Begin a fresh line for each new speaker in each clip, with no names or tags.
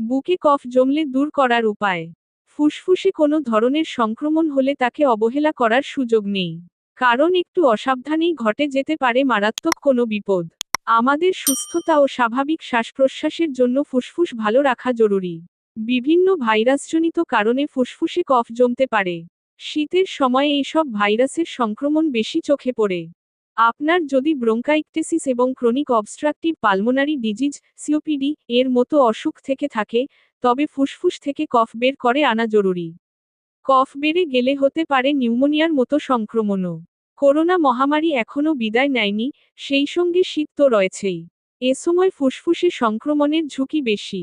বুকে কফ জমলে দূর করার উপায়। ফুসফুসে কোনো ধরনের সংক্রমণ হলে তাকে অবহেলা করার সুযোগ নেই। কারণ একটু অসাবধানেই ঘটে যেতে পারে মারাত্মক কোনো বিপদ। আমাদের সুস্থতা ও স্বাভাবিক শ্বাস প্রশ্বাসের জন্য ফুসফুস ভালো রাখা জরুরি। বিভিন্ন ভাইরাসজনিত কারণে ফুসফুসে কফ জমতে পারে। শীতের সময়ে এইসব ভাইরাসের সংক্রমণ বেশি চোখে পড়ে। আপনার যদি ব্রোঙ্কাইকটেসিস এবং chronic obstructive pulmonary disease, COPD, এর মতো অসুখ থেকে থাকে, তবে ফুসফুস থেকে কফ বের করে আনা জরুরি। কফ বেড়ে গেলে হতে পারে নিউমোনিয়ার মতো সংক্রমণও। করোনা মহামারী এখনও বিদায় নেয়নি, সেই সঙ্গে শীত তো রয়েছেই। এ সময় ফুসফুসে সংক্রমণের ঝুঁকি বেশি।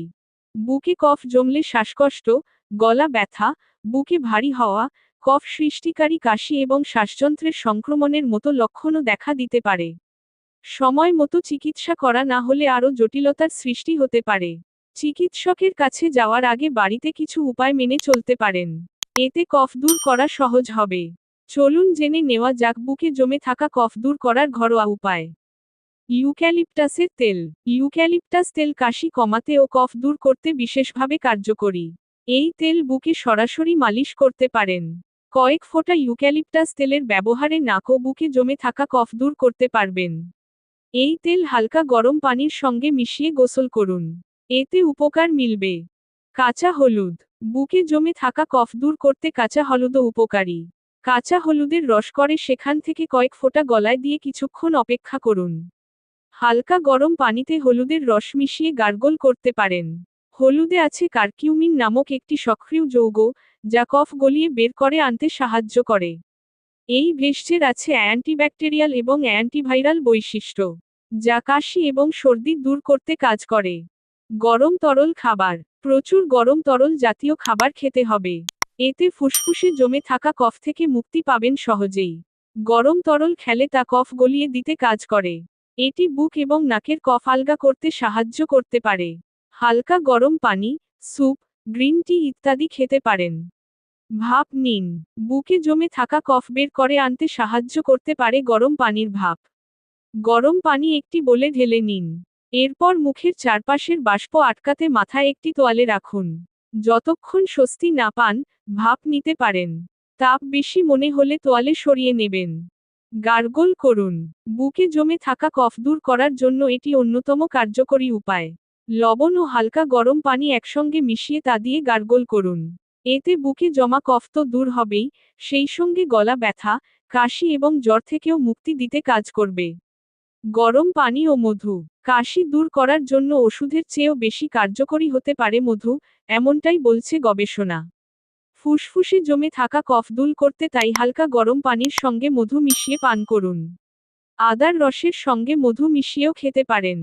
বুকে কফ জমলে শ্বাসকষ্ট, গলা ব্যথা, বুকে ভারী হওয়া কফ সৃষ্টিকারী কাশি এবং শ্বাসযন্ত্রের সংক্রমণের মতো লক্ষণও দেখা দিতে পারে। সময় মতো চিকিৎসা করা না হলে আরও জটিলতার সৃষ্টি হতে পারে। চিকিৎসকের কাছে যাওয়ার আগে বাড়িতে কিছু উপায় মেনে চলতে পারেন। এতে কফ দূর করা সহজ হবে। চলুন জেনে নেওয়া যাক বুকে জমে থাকা কফ দূর করার ঘরোয়া উপায়। ইউক্যালিপটাসের তেল। ইউক্যালিপটাস তেল কাশি কমাতে ও কফ দূর করতে বিশেষভাবে কার্যকরী। এই তেল বুকে সরাসরি মালিশ করতে পারেন। কয়েক ফোঁটা ইউক্যালিপটাস তেলের ব্যবহারে নাক ও বুকে জমে থাকা কফ দূর করতে পারবেন। এই তেল হালকা গরম পানির সঙ্গে মিশিয়ে গোসল করুন। এতে উপকার মিলবে। কাঁচা হলুদ। বুকে জমে থাকা কফ দূর করতে কাঁচা হলুদও উপকারী। কাঁচা হলুদের রস করে সেখান থেকে কয়েক ফোঁটা গলায় দিয়ে কিছুক্ষণ অপেক্ষা করুন। হালকা গরম পানিতে হলুদের রস মিশিয়ে গার্গল করতে পারেন। হলুদে আছে কার্কিউমিন নামক একটি সক্রিয় যৌগ, যা কফ গলিয়ে বের করে আনতে সাহায্য করে। এই ভেষজের আছে অ্যান্টিব্যাকটেরিয়াল এবং অ্যান্টিভাইরাল বৈশিষ্ট্য, যা কাশি এবং সর্দি দূর করতে কাজ করে। গরম তরল খাবার, প্রচুর গরম তরল জাতীয় খাবার খেতে হবে। এতে ফুসফুসে জমে থাকা কফ থেকে মুক্তি পাবেন সহজেই। গরম তরল খেলে তা কফ গলিয়ে দিতে কাজ করে। এটি বুক এবং নাকের কফ আলগা করতে সাহায্য করতে পারে। হালকা গরম পানি, স্যুপ, গ্রিন টি ইত্যাদি খেতে পারেন। ভাপ নিন। বুকে জমে থাকা কফ বের করে আনতে সাহায্য করতে পারে গরম পানির ভাপ। গরম পানি একটি বলে ঢেলে নিন। এরপর মুখের চারপাশের বাষ্প আটকাতে মাথায় একটি তোয়ালে রাখুন। যতক্ষণ স্বস্তি না পান, ভাপ নিতে পারেন। তাপ বেশি মনে হলে তোয়ালে সরিয়ে নেবেন। গার্গল করুন। বুকে জমে থাকা কফ দূর করার জন্য এটি অন্যতম কার্যকরী উপায়। লবণ ও হালকা গরম পানি একসঙ্গে মিশিয়ে তা দিয়ে গার্গল করুন। এতে বুকে জমা কফ তো দূর হবেই, সেই সঙ্গে গলা ব্যথা, কাশি এবং জ্বর থেকেও মুক্তি দিতে কাজ করবে। গরম পানি ও মধু। কাশি দূর করার জন্য ওষুধের চেয়েও বেশি কার্যকরী হতে পারে মধু, এমনটাই বলছে গবেষণা। ফুসফুসে জমে থাকা কফ দূর করতে তাই হালকা গরম পানির সঙ্গে মধু মিশিয়ে পান করুন। আদার রসের সঙ্গে মধু মিশিয়েও খেতে পারেন।